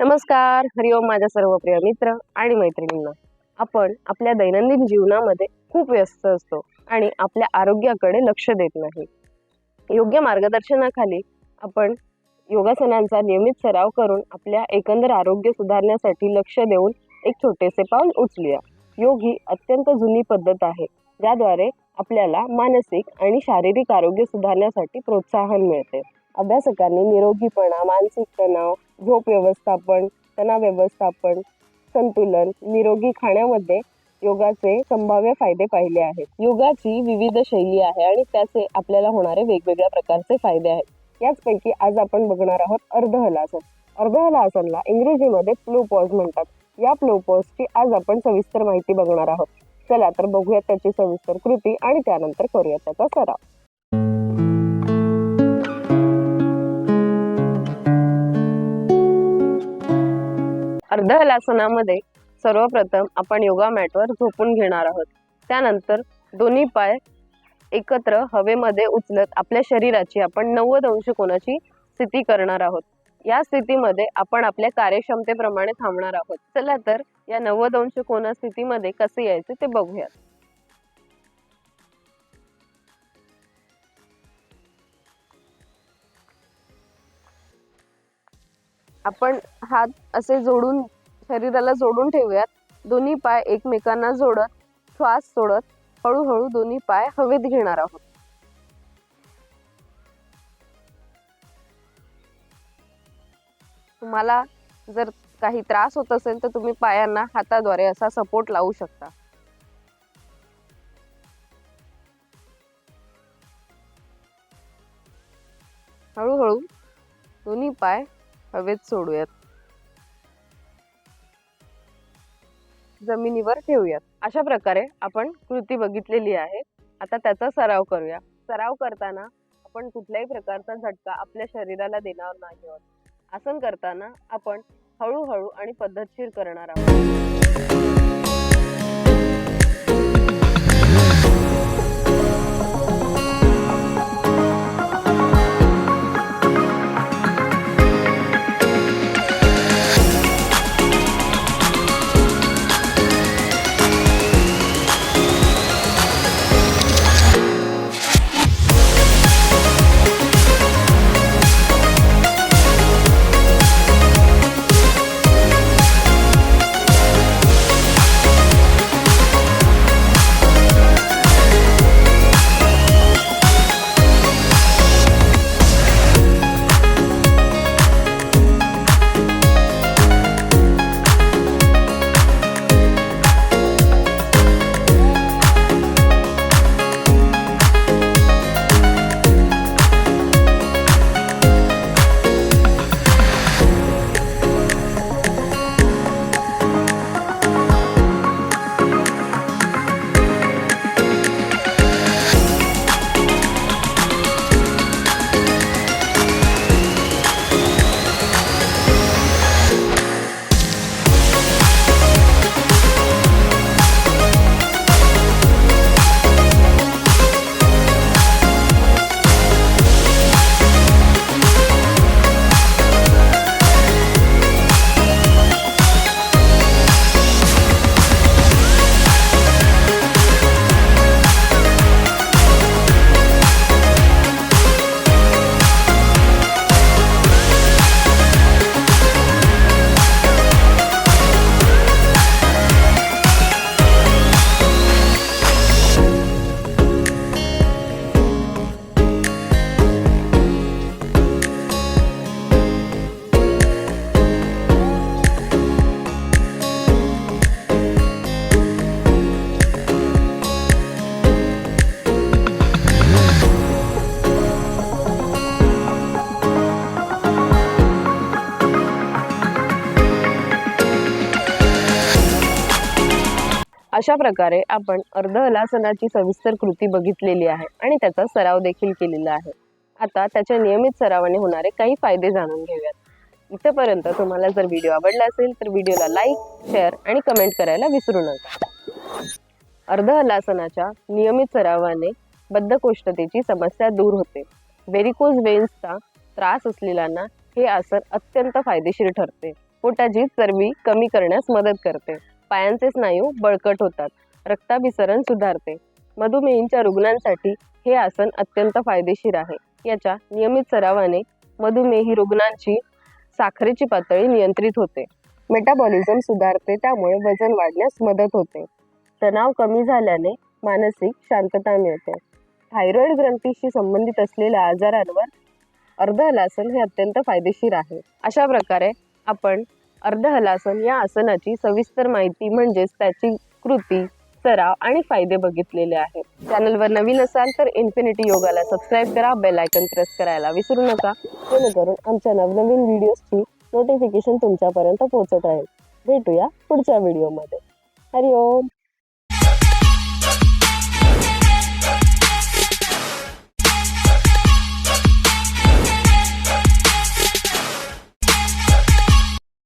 नमस्कार हरिओम माझ्या सर्व प्रिय मित्र आणि मैत्रिणींना. आपण आपल्या दैनंदिन जीवनामध्ये खूप व्यस्त असतो आणि आपल्या आरोग्याकडे लक्ष देत नाही. योग्य मार्गदर्शनाखाली आपण योगासनांचा नियमित सराव करून आपल्या एकंदर आरोग्य सुधारण्यासाठी लक्ष देऊन एक छोटेसे पाऊल उचलूया. योग ही अत्यंत जुनी पद्धत आहे ज्याद्वारे आपल्याला मानसिक आणि शारीरिक आरोग्य सुधारण्यासाठी प्रोत्साहन मिळते. अभ्यासकांनी निरोगीपणा मानसिक तणाव झोप व्यवस्थापन तणाव व्यवस्थापन संतुलन निरोगी खाण्यामध्ये योगाचे संभाव्य फायदे पाहिले आहेत. योगाची विविध शैली आहे आणि त्याचे आपल्याला होणारे वेगवेगळ्या प्रकारचे फायदे आहेत. याचपैकी आज आपण बघणार आहोत अर्धहलासन. अर्धहलासनला इंग्रजीमध्ये फ्लो पॉज म्हणतात. या प्लोपॉजची आज आपण सविस्तर माहिती बघणार आहोत. चला तर बघूया त्याची सविस्तर कृती आणि त्यानंतर करूया त्याचा सराव. अर्धहलासनामध्ये सर्वप्रथम आपण योगा मॅटवर झोपून घेणार आहोत. त्यानंतर दोन्ही पाय एकत्र हवेमध्ये उचलत आपल्या शरीराची आपण नव्वद अंश कोणाची स्थिती करणार आहोत. या स्थितीमध्ये आपण आपल्या कार्यक्षमतेप्रमाणे थांबणार आहोत. चला तर या नव्वद अंश कोणा स्थितीमध्ये कसे यायचे ते बघूयात. आपण हात असे जोडून शरीराला जोडून ठेवूयात. दोन्ही पाय एकमेकांना जोडत श्वास सोडत हळूहळू दोन्ही पाय हवेत घेणार आहोत. तुम्हाला जर काही त्रास होत असेल तर तुम्ही पायांना हाताद्वारे असा सपोर्ट लावू शकता. हळूहळू दोन्ही पाय हवेत सोडूयात. जमिनीवर ठेवूयात. अशा प्रकारे आपण कृती बघितलेली आहे. आता त्याचा सराव करूया. सराव करताना आपण कुठल्याही प्रकारचा झटका आपल्या शरीराला देणार नाही आहोत. आसन करताना आपण हळूहळू आणि पद्धतशीर करणार आहोत. अशा प्रकारे आपण अर्ध हलासनाची सविस्तर कृती बघितलेली आहे आणि त्याचा सराव देखील केलेला आहे. आता त्याच्या नियमित सरावाने होणारे काही फायदे जाणून घेऊयात. इथपर्यंत तुम्हाला जर व्हिडिओ आवडला असेल तर व्हिडिओला लाईक शेअर आणि कमेंट करायला विसरू नका. अर्ध हलासनाच्या नियमित सरावाने बद्धकोष्ठतेची समस्या दूर होते. व्हेरिकोज वेन्सचा त्रास असलेल्यांना हे आसन अत्यंत फायदेशीर ठरते. पोटाची चरबी कमी करण्यास मदत करते. पायांचे स्नायू हो, बळकट होतात. रक्ताभिसरण सुधारते. मधुमेहींच्या रुग्णांसाठी हे आसन अत्यंत फायदेशीर आहे. याच्या नियमित सरावाने मधुमेही रुग्णांची साखरेची पातळी नियंत्रित होते. मेटाबॉलिझम सुधारते त्यामुळे वजन वाढण्यास मदत होते. तणाव कमी झाल्याने मानसिक शांतता मिळते. थायरॉइड ग्रंथीशी संबंधित असलेल्या आजारांवर अर्धहलासन हे अत्यंत फायदेशीर आहे. अशा प्रकारे आपण अर्धहलासन या आसनाची सविस्तर माहिती म्हणजेच त्याची कृती सराव आणि फायदे बघितलेले आहेत. चॅनलवर नवीन असाल तर इन्फिनिटी योगाला सबस्क्राईब करा बेल आयकन प्रेस करायला विसरू नका जेणेकरून आमच्या नवनवीन व्हिडिओजची नोटिफिकेशन तुमच्यापर्यंत पोहोचत राहील. भेटूया पुढच्या व्हिडिओमध्ये. हरिओम.